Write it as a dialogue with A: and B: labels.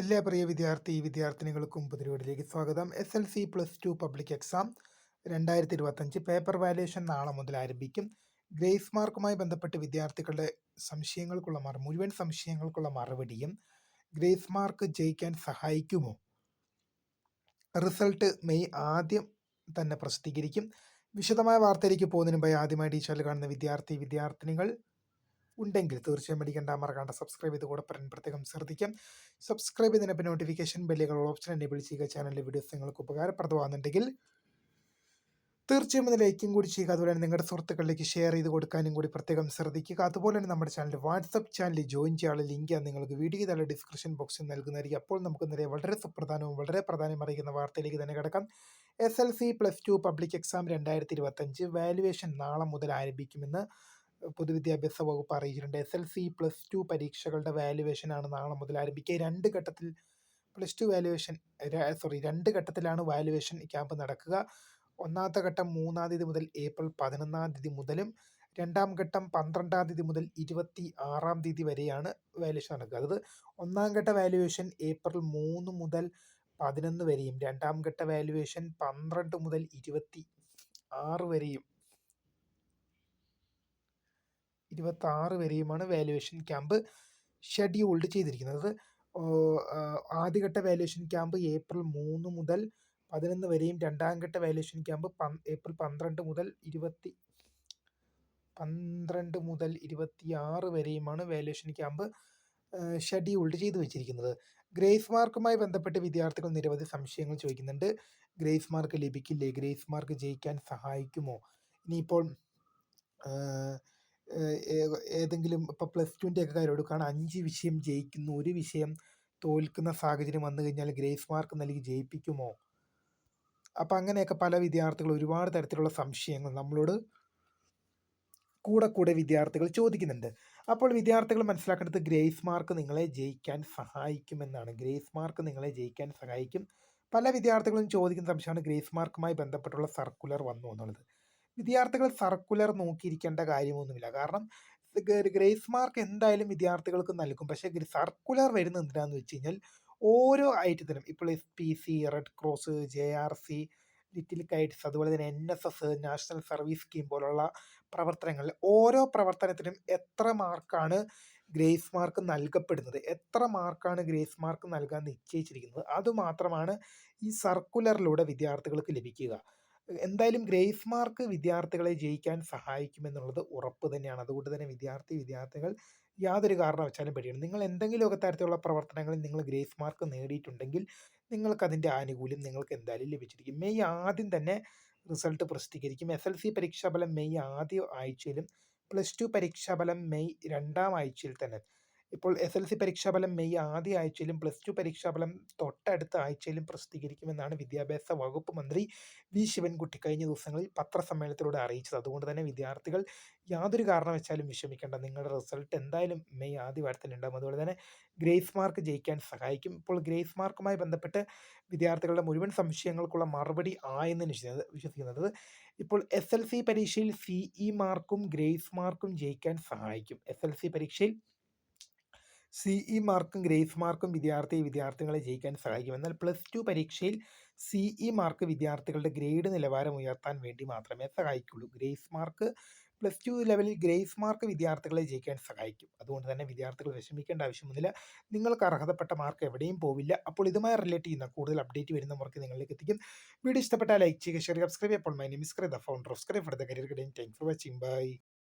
A: എല്ലാ പ്രിയ വിദ്യാർത്ഥി വിദ്യാർത്ഥിനികൾക്കും പുതിരോടിലേക്ക് സ്വാഗതം. S L C plus two public exam രണ്ടായിരത്തി ഇരുപത്തഞ്ച് പേപ്പർ വാല്യുവേഷൻ നാളെ മുതൽ ആരംഭിക്കും. ഗ്രേസ് മാർക്കുമായി ബന്ധപ്പെട്ട് വിദ്യാർത്ഥികളുടെ സംശയങ്ങൾക്കുള്ള മറു മുഴുവൻ സംശയങ്ങൾക്കുള്ള മറുപടിയും ഗ്രേസ് മാർക്ക് ജയിക്കാൻ സഹായിക്കുമോ? റിസൾട്ട് മെയ് ആദ്യം തന്നെ പ്രസിദ്ധീകരിക്കും. വിശദമായ വാർത്തയിലേക്ക് പോകുന്നതിന് മുമ്പ് ആദ്യമായി ഈ ചാനൽ കാണുന്ന വിദ്യാർത്ഥി വിദ്യാർത്ഥിനികൾ ഉണ്ടെങ്കിൽ തീർച്ചയായും പഠിക്കേണ്ട മറക്കാണ്ട് സബ്സ്ക്രൈബ് ചെയ്ത് കൂടെ പറയാൻ പ്രത്യേകം ശ്രദ്ധിക്കാം. സബ്സ്ക്രൈബ് ചെയ്തതിന് പിന്നെ നോട്ടിഫിക്കേഷൻ ബെല്ലുകൾ ഓപ്ഷൻ എനേബിൾ ചെയ്യുക. ചാനലിലെ വീഡിയോസ് നിങ്ങൾക്ക് ഉപകാരപ്രദമാകുന്നുണ്ടെങ്കിൽ തീർച്ചയായും ലൈക്കും കൂടി ചെയ്യുക. അതുപോലെ തന്നെ നിങ്ങളുടെ സുഹൃത്തുക്കളിലേക്ക് ഷെയർ ചെയ്ത് കൊടുക്കാനും കൂടി പ്രത്യേകം ശ്രദ്ധിക്കുക. അതുപോലെ തന്നെ നമ്മുടെ ചാനൽ വാട്സപ്പ് ചാനലിൽ ജോയിൻ ചെയ്യാനുള്ള ലിങ്ക് നിങ്ങൾക്ക് വീഡിയോ തന്നെ ഡിസ്ക്രിപ്ഷൻ ബോക്സിൽ നൽകുന്നതായിരിക്കും. അപ്പോൾ നമുക്ക് ഇന്നലെ വളരെ സുപ്രധാനവും വളരെ പ്രധാനം അറിയിക്കുന്ന വാർത്തയിലേക്ക് തന്നെ കിടക്കാം. S L C plus two public exam രണ്ടായിരത്തി ഇരുപത്തഞ്ച് വാലുവേഷൻ നാളെ മുതൽ ആരംഭിക്കുമെന്ന് പൊതുവിദ്യാഭ്യാസ വകുപ്പ് അറിയിച്ചിട്ടുണ്ട്. S L C plus two പരീക്ഷകളുടെ വാലുവേഷൻ ആണ് നാളെ മുതൽ ആരംഭിക്കുക. രണ്ട് ഘട്ടത്തിൽ പ്ലസ് ടു വാലുവേഷൻ സോറി രണ്ട് ഘട്ടത്തിലാണ് വാലുവേഷൻ ക്യാമ്പ് നടക്കുക. ഒന്നാമത്തെ ഘട്ടം മൂന്നാം തീയതി മുതൽ ഏപ്രിൽ പതിനൊന്നാം തീയതി മുതലും രണ്ടാം ഘട്ടം പന്ത്രണ്ടാം തീയതി മുതൽ ഇരുപത്തി ആറാം തീയതി വരെയാണ് വാലുവേഷൻ നടക്കുക. അതായത് ഒന്നാം ഘട്ട വാലുവേഷൻ ഏപ്രിൽ മൂന്ന് മുതൽ പതിനൊന്ന് വരെയും രണ്ടാം ഘട്ട വാലുവേഷൻ പന്ത്രണ്ട് മുതൽ ഇരുപത്തി ആറ് വരെയും ഇരുപത്തി ആറ് വരെയുമാണ് വാലുവേഷൻ ക്യാമ്പ് ഷെഡ്യൂൾഡ് ചെയ്തിരിക്കുന്നത്. ആദ്യഘട്ട വാലുവേഷൻ ക്യാമ്പ് ഏപ്രിൽ മൂന്ന് മുതൽ പതിനൊന്ന് വരെയും രണ്ടാം ഘട്ട വാലുവേഷൻ ക്യാമ്പ് ഏപ്രിൽ പന്ത്രണ്ട് മുതൽ ഇരുപത്തി പന്ത്രണ്ട് മുതൽ ഇരുപത്തി ആറ് വരെയുമാണ് വാലുവേഷൻ ക്യാമ്പ് ഷെഡ്യൂൾഡ് ചെയ്തു വെച്ചിരിക്കുന്നത്. ഗ്രേസ് മാർക്കുമായി ബന്ധപ്പെട്ട് വിദ്യാർത്ഥികൾ നിരവധി സംശയങ്ങൾ ചോദിക്കുന്നുണ്ട്. ഗ്രേസ് മാർക്ക് ലഭിക്കില്ലേ? ഗ്രേസ് മാർക്ക് ജയിക്കാൻ സഹായിക്കുമോ? ഇനിയിപ്പോൾ ഏതെങ്കിലും ഇപ്പോൾ പ്ലസ് ടുവിന്റെ ഒക്കെ കാര്യം എടുക്കുകയാണ് അഞ്ച് വിഷയം ജയിക്കുന്നു ഒരു വിഷയം തോൽക്കുന്ന സാഹചര്യം വന്നു കഴിഞ്ഞാൽ ഗ്രേസ് മാർക്ക് നൽകി ജയിപ്പിക്കുമോ? അപ്പം അങ്ങനെയൊക്കെ പല വിദ്യാർത്ഥികൾ ഒരുപാട് തരത്തിലുള്ള സംശയങ്ങൾ നമ്മളോട് കൂടെ കൂടെ വിദ്യാർത്ഥികൾ ചോദിക്കുന്നുണ്ട്. അപ്പോൾ വിദ്യാർത്ഥികൾ മനസ്സിലാക്കേണ്ടത് ഗ്രേസ് മാർക്ക് നിങ്ങളെ ജയിക്കാൻ സഹായിക്കുമെന്നാണ്. ഗ്രേസ് മാർക്ക് നിങ്ങളെ ജയിക്കാൻ സഹായിക്കും. പല വിദ്യാർത്ഥികളും ചോദിക്കുന്ന സംശയമാണ് ഗ്രേസ് മാർക്കുമായി ബന്ധപ്പെട്ടുള്ള സർക്കുലർ വന്നു എന്നുള്ളത്. വിദ്യാർത്ഥികൾ സർക്കുലർ നോക്കിയിരിക്കേണ്ട കാര്യമൊന്നുമില്ല. കാരണം ഗ്രേസ് മാർക്ക് എന്തായാലും വിദ്യാർത്ഥികൾക്ക് നൽകും. പക്ഷേ സർക്കുലർ വരുന്നത് എന്തിനാന്ന് വെച്ച് കഴിഞ്ഞാൽ ഓരോ ഐറ്റത്തിനും ഇപ്പോൾ S P C red cross J R C little kites അതുപോലെ തന്നെ N S S national service scheme പോലുള്ള പ്രവർത്തനങ്ങളിൽ ഓരോ പ്രവർത്തനത്തിനും എത്ര മാർക്കാണ് ഗ്രേസ് മാർക്ക് നൽകപ്പെടുന്നത്? എത്ര മാർക്കാണ് ഗ്രേസ് മാർക്ക് നൽകാൻ നിശ്ചയിച്ചിരിക്കുന്നത്? അതുമാത്രമാണ് ഈ സർക്കുലറിലൂടെ വിദ്യാർത്ഥികൾക്ക് ലഭിക്കുക. എന്തായാലും ഗ്രേസ് മാർക്ക് വിദ്യാർത്ഥികളെ ജയിക്കാൻ സഹായിക്കുമെന്നുള്ളത് ഉറപ്പ് തന്നെയാണ്. അതുകൊണ്ട് തന്നെ വിദ്യാർത്ഥി വിദ്യാർത്ഥികൾ യാതൊരു കാരണവശാലും പേടിയാണ്. നിങ്ങൾ എന്തെങ്കിലുമൊക്കെ തരത്തിലുള്ള പ്രവർത്തനങ്ങളിൽ നിങ്ങൾ ഗ്രേസ് മാർക്ക് നേടിയിട്ടുണ്ടെങ്കിൽ നിങ്ങൾക്ക് നിങ്ങൾക്കതിന്റെ ആനുകൂല്യം നിങ്ങൾക്ക് എന്തായാലും ലഭിച്ചിരിക്കും. മെയ് ആദ്യം തന്നെ റിസൾട്ട് പ്രസിദ്ധീകരിക്കും. എസ് എൽ സി പരീക്ഷാഫലം മെയ് ആദ്യ ആഴ്ചയിലും പ്ലസ് ടു പരീക്ഷാഫലം മെയ് രണ്ടാം ആഴ്ചയിൽ തന്നെ ഇപ്പോൾ എസ് എൽ സി പരീക്ഷാഫലം മെയ് ആദ്യ ആഴ്ചയിലും പ്ലസ് ടു പരീക്ഷാഫലം തൊട്ടടുത്ത ആഴ്ചയിലും പ്രസിദ്ധീകരിക്കുമെന്നാണ് വിദ്യാഭ്യാസ വകുപ്പ് മന്ത്രി വി. ശിവൻകുട്ടി കഴിഞ്ഞ ദിവസങ്ങളിൽ പത്രസമ്മേളനത്തിലൂടെ അറിയിച്ചത്. അതുകൊണ്ട് തന്നെ വിദ്യാർത്ഥികൾ യാതൊരു കാരണവശാലും വിഷമിക്കേണ്ട. നിങ്ങളുടെ റിസൾട്ട് എന്തായാലും മെയ് ആദ്യ വാരത്തിൽ ഉണ്ടാകും അതുപോലെ തന്നെ ഗ്രേസ് മാർക്ക് ജയിക്കാൻ സഹായിക്കും. ഇപ്പോൾ ഗ്രേസ് മാർക്കുമായി ബന്ധപ്പെട്ട് വിദ്യാർത്ഥികളുടെ മുഴുവൻ സംശയങ്ങൾക്കുള്ള മറുപടി ആയെന്ന് വിശ്വസിക്കുന്നത് ഇപ്പോൾ എസ് എൽ സി പരീക്ഷയിൽ ഇ മാർക്കും ഗ്രേസ് മാർക്കും ജയിക്കാൻ സഹായിക്കും. എസ് എൽ സി പരീക്ഷയിൽ സി ഇ മാർക്കും ഗ്രേസ് മാർക്കും വിദ്യാർത്ഥി വിദ്യാർത്ഥികളെ ജയിക്കാൻ സഹായിക്കും. എന്നാൽ പ്ലസ് ടു പരീക്ഷയിൽ സി ഇ മാർക്ക് വിദ്യാർത്ഥികളുടെ ഗ്രേഡ് നിലവാരം ഉയർത്താൻ വേണ്ടി മാത്രമേ സഹായിക്കുള്ളൂ. ഗ്രേസ് മാർക്ക് പ്ലസ് ടു ലെവലിൽ ഗ്രേസ് മാർക്ക് വിദ്യാർത്ഥികളെ ജയിക്കാൻ സഹായിക്കും. അതുകൊണ്ട് തന്നെ വിദ്യാർത്ഥികൾ വിഷമിക്കേണ്ട ആവശ്യമൊന്നുമില്ല. നിങ്ങൾക്ക് അർഹതപ്പെട്ട മാർക്ക് എവിടെയും പോവില്ല. അപ്പോൾ ഇതുമായി റിലേറ്റ് ചെയ്യുന്ന കൂടുതൽ അപ്ഡേറ്റ് വരുന്ന മാർക്ക് നിങ്ങളിലേക്ക് എത്തിക്കും. വീഡിയോ ഇഷ്ടപ്പെട്ടാൽ ലൈക്ക് ചെയ്യുക ഷെയർ സബ്സ്ക്രൈബ് അപ്പോൾ my name is the founder of scribe for the career guiding thank for watching bye